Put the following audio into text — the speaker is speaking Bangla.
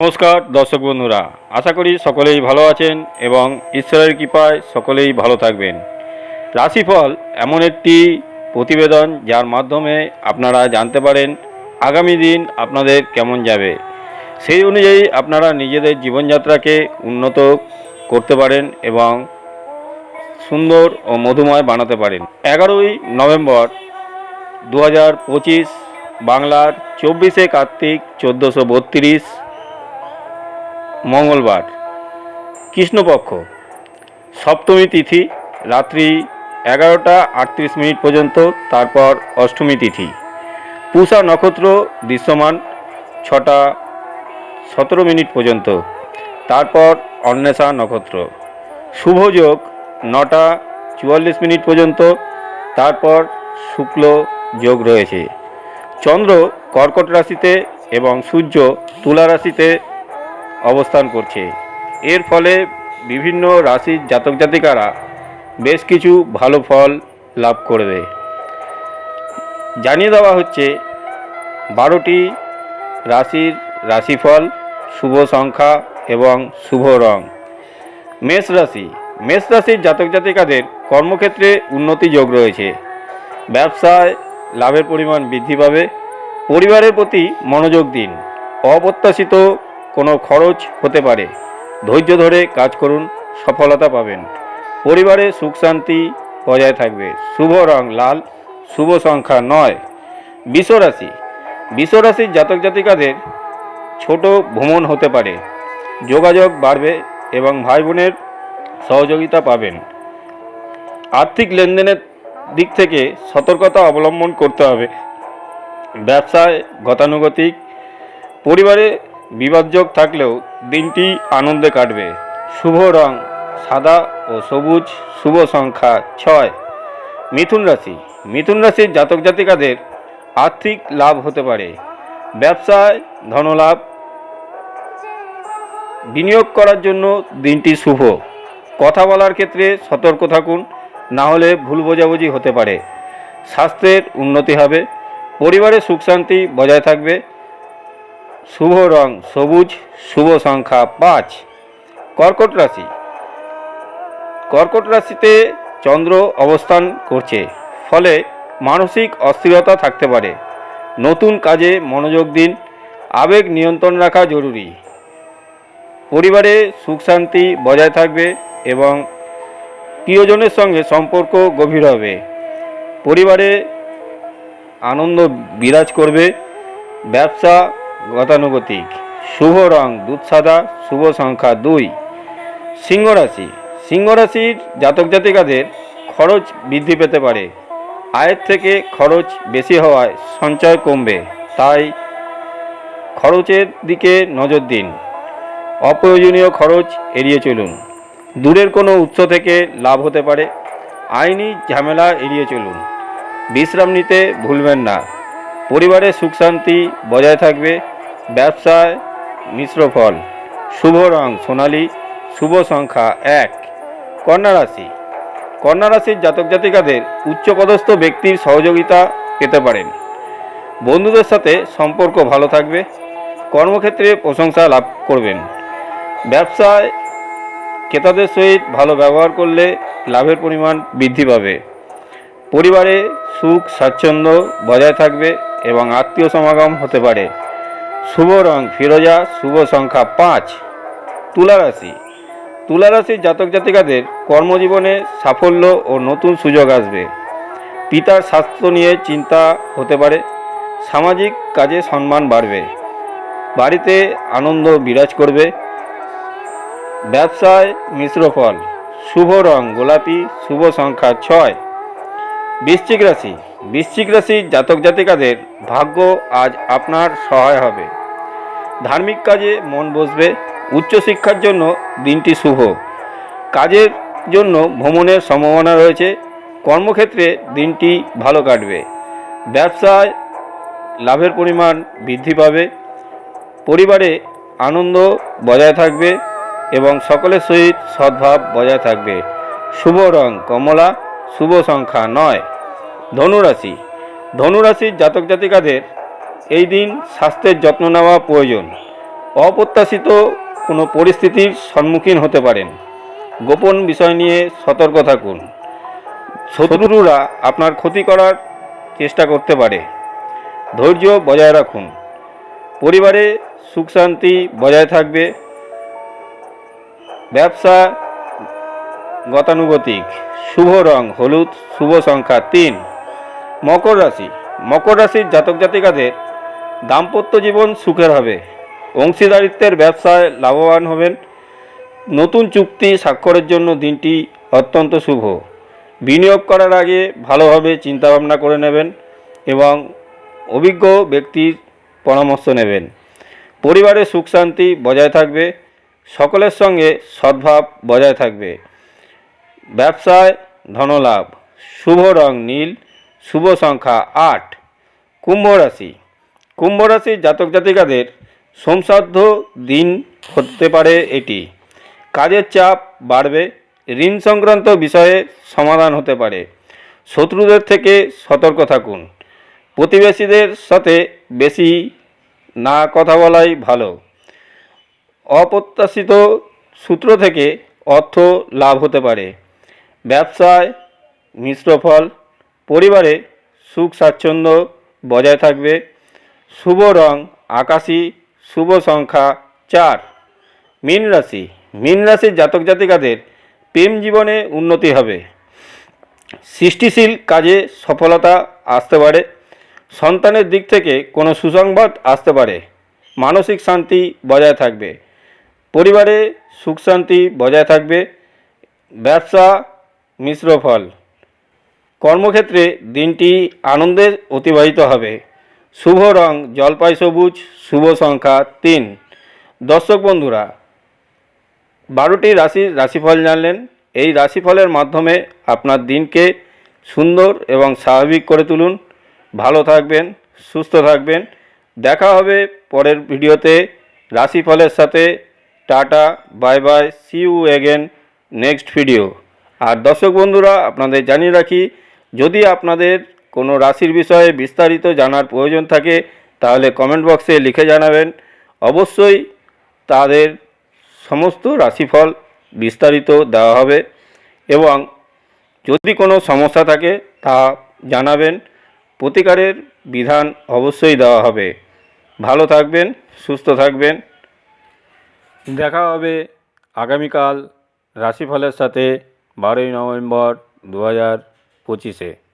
নমস্কার, দর্শক বন্ধুরা। আশা করি সকলেই ভালো আছেন এবং ঈশ্বরের কৃপায় সকলেই ভালো থাকবেন। রাশিফল এমন একটি প্রতিবেদন যার মাধ্যমে আপনারা জানতে পারেন আগামী দিন আপনাদের কেমন যাবে। সেই অনুযায়ী আপনারা নিজেদের জীবনযাত্রাকে উন্নত করতে পারেন এবং সুন্দর ও মধুময় বানাতে পারেন। এগারোই নভেম্বর দু হাজার পঁচিশ, বাংলার চব্বিশে কার্তিক চোদ্দোশো বত্রিশ মঙ্গলবার। কৃষ্ণপক্ষ, সপ্তমী তিথি, রাত্রি এগারোটা আটত্রিশ মিনিট পর্যন্ত, তারপর অষ্টমী তিথি। পূষা নক্ষত্র দৃশ্যমান ছটা সতেরো মিনিট পর্যন্ত, তারপর অন্বেষা নক্ষত্র। শুভযোগ নটা চুয়াল্লিশ মিনিট পর্যন্ত, তারপর শুক্ল যোগ রয়েছে। চন্দ্র কর্কট রাশিতে এবং সূর্য তুলা রাশিতে অবস্থান করছে। এর ফলে বিভিন্ন রাশির জাতক জাতিকারা বেশ কিছু ভালো ফল লাভ করবে জানিয়ে দেওয়া হচ্ছে, বারোটি রাশির রাশিফল, শুভ সংখ্যা এবং শুভ রং। মেষ রাশি। মেষ রাশির জাতক জাতিকাদের কর্মক্ষেত্রে উন্নতি যোগ রয়েছে। ব্যবসায় লাভের পরিমাণ বৃদ্ধি পাবে। পরিবারের প্রতি মনোযোগ দিন। অপ্রত্যাশিত কোনো খরচ হতে পারে। ধৈর্য ধরে কাজ করুন, সফলতা পাবেন। পরিবারে সুখ শান্তি বজায় থাকবে। শুভ রং লাল, শুভ সংখ্যা নয়। বিশ্বরাশি বিশ্বরাশির জাতক জাতিকাদের ছোট ভ্রমণ হতে পারে। যোগাযোগ বাড়বে এবং ভাই বোনের সহযোগিতা পাবেন। আর্থিক লেনদেনের দিক থেকে সতর্কতা অবলম্বন করতে হবে। ব্যবসায় গতানুগতিক, পরিবারে বিবাদযোগ থাকলেও দিনটি আনন্দে কাটবে। শুভ রং, সাদা ও সবুজ, শুভ সংখ্যা ছয়। মিথুন রাশি, মিথুন রাশির জাতক জাতিকাদের আর্থিক লাভ হতে পারে। ব্যবসায় ধনলাভ বিনিয়োগ করার জন্য দিনটি শুভ। কথা বলার ক্ষেত্রে সতর্ক থাকুন, না হলে ভুল বোঝাবুঝি হতে পারে। স্বাস্থ্যের উন্নতি হবে, পরিবারে সুখ শান্তি বজায় থাকবে শুভ রং সবুজ, শুভ সংখ্যা পাঁচ। কর্কট রাশি। কর্কট রাশিতে চন্দ্র অবস্থান করছে, ফলে মানসিক অস্থিরতা থাকতে পারে। নতুন কাজে মনোযোগ দিন, আবেগ নিয়ন্ত্রণ রাখা জরুরি। পরিবারে সুখ শান্তি বজায় থাকবে এবং প্রিয়জনের সঙ্গে সম্পর্ক গভীর হবে। পরিবারে আনন্দ বিরাজ করবে, ব্যবসা গতানুগতিক। শুভ রং দুধ সাদা, শুভ সংখ্যা দুই। সিংহ রাশি সিংহ রাশির জাতক জাতিকাদের খরচ বৃদ্ধি পেতে পারে। আয়ের থেকে খরচ বেশি হওয়ায় সঞ্চয় কমবে। তাই খরচের দিকে নজর দিন। অপ্রয়োজনীয় খরচ এড়িয়ে চলুন। দূরের কোনো উৎস থেকে লাভ হতে পারে। আইনি ঝামেলা এড়িয়ে চলুন। বিশ্রাম নিতে ভুলবেন না। পরিবারের সুখ শান্তি বজায় থাকবে। ব্যবসায় মিশ্র ফল। শুভ রং সোনালি, শুভ সংখ্যা এক। কন্যা রাশি। কন্যা রাশির জাতক জাতিকাদের উচ্চপদস্থ ব্যক্তির সহযোগিতা পেতে পারেন। বন্ধুদের সাথে সম্পর্ক ভালো থাকবে, কর্মক্ষেত্রে প্রশংসা লাভ করবেন। ব্যবসায় ক্রেতাদের সহিত ভালো ব্যবহার করলে লাভের পরিমাণ বৃদ্ধি পাবে। পরিবারে সুখ, স্বাচ্ছন্দ্য বজায় থাকবে এবং আত্মীয় সমাগম হতে পারে। শুভ রং ফিরোজা, শুভ সংখ্যা পাঁচ। তুলা রাশি তুলা রাশির জাতক জাতিকাদের কর্মজীবনে সাফল্য ও নতুন সুযোগ আসবে। পিতার স্বাস্থ্য নিয়ে চিন্তা হতে পারে, সামাজিক কাজে সম্মান বাড়বে, বাড়িতে আনন্দ বিরাজ করবে, ব্যবসায় মিশ্র ফল, শুভ রং গোলাপি, শুভ সংখ্যা ছয়। বৃশ্চিক রাশি। বৃশ্চিক রাশির জাতক জাতিকাদের ভাগ্য আজ আপনার সহায় হবে। ধার্মিক কাজে মন বসবে উচ্চশিক্ষার জন্য দিনটি শুভ। কাজের জন্য ভ্রমণের সম্ভাবনা রয়েছে, কর্মক্ষেত্রে দিনটি ভালো কাটবে। ব্যবসায় লাভের পরিমাণ বৃদ্ধি পাবে, পরিবারে আনন্দ বজায় থাকবে এবং সকলের সহিত সদ্ভাব বজায় থাকবে। শুভ রং কমলা, শুভ সংখ্যা নয়। ধনুরাশি। ধনুরাশির জাতক জাতিকাদের এই দিন স্বাস্থ্যের যত্ন নেওয়া প্রয়োজন। অপ্রত্যাশিত কোনো পরিস্থিতির সম্মুখীন হতে পারেন। গোপন বিষয় নিয়ে সতর্ক থাকুন। শত্রুরা আপনার ক্ষতি করার চেষ্টা করতে পারে। ধৈর্য বজায় রাখুন। পরিবারে সুখ শান্তি বজায় থাকবে। ব্যবসা গতানুগতিক। শুভ রং, হলুদ, শুভ সংখ্যা তিন। মকর রাশি। মকর রাশির জাতক জাতিকাদের দাম্পত্য জীবন সুখের হবে। অংশীদারিত্বের ব্যবসায় লাভবান হবেন। নতুন চুক্তি স্বাক্ষরের জন্য দিনটি অত্যন্ত শুভ। বিনিয়োগ করার আগে ভালোভাবে চিন্তাভাবনা করে নেবেন এবং অভিজ্ঞ ব্যক্তির পরামর্শ নেবেন। পরিবারে সুখ শান্তি বজায় থাকবে। সকলের সঙ্গে সদ্ভাব বজায় থাকবে। ব্যবসায় ধনলাভ। শুভ রং নীল। শুভ সংখ্যা আট। কুম্ভ রাশি। কুম্ভ রাশির জাতক জাতিকাদের সোমসাধ্য দিন হতে পারে এটি। কাজের চাপ বাড়বে, ঋণ সংক্রান্ত বিষয়ে সমাধান হতে পারে। শত্রুদের থেকে সতর্ক থাকুন। প্রতিবেশীদের সাথে বেশি না কথা বলাই ভালো। অপ্রত্যাশিত সূত্র থেকে অর্থ লাভ হতে পারে। ব্যবসায় মিশ্র ফল পরিবারে সুখ, স্বাচ্ছন্দ্য বজায় থাকবে। শুভ রং, আকাশী, শুভ সংখ্যা চার। মীন রাশি, মীন রাশির জাতক জাতিকাদের প্রেম জীবনে উন্নতি হবে। সৃষ্টিশীল কাজে সফলতা আসতে পারে। সন্তানের দিক থেকে কোনো সুসংবাদ আসতে পারে। মানসিক শান্তি বজায় থাকবে। পরিবারে সুখ শান্তি বজায় থাকবে। ব্যবসা, মিশ্র ফল। কর্মক্ষেত্রে দিনটি আনন্দে অতিবাহিত হবে। শুভ রং, জলপাই সবুজ, শুভ সংখ্যা তিন। দর্শক বন্ধুরা, বারোটি রাশির রাশিফল জানলেন। এই রাশিফলের মাধ্যমে আপনার দিনকে সুন্দর এবং স্বাভাবিক করে তুলুন। ভালো থাকবেন, সুস্থ থাকবেন। দেখা হবে পরের ভিডিওতে। রাশিফলের সাথে tata, bye bye see you again next video আর দর্শক বন্ধুরা, আপনাদের জানিয়ে রাখি যদি আপনাদের কোনো রাশির বিষয়ে বিস্তারিত জানার প্রয়োজন থাকে, তাহলে কমেন্ট বক্সে লিখে জানাবেন। অবশ্যই তাদের সমস্ত রাশিফল বিস্তারিত দেওয়া হবে এবং যদি কোনো সমস্যা থাকে তা জানাবেন। প্রতিকারের বিধান অবশ্যই দেওয়া হবে। ভালো থাকবেন, সুস্থ থাকবেন। দেখা হবে আগামীকাল রাশিফলের সাথে বারোই নভেম্বর দু হাজার कोची से।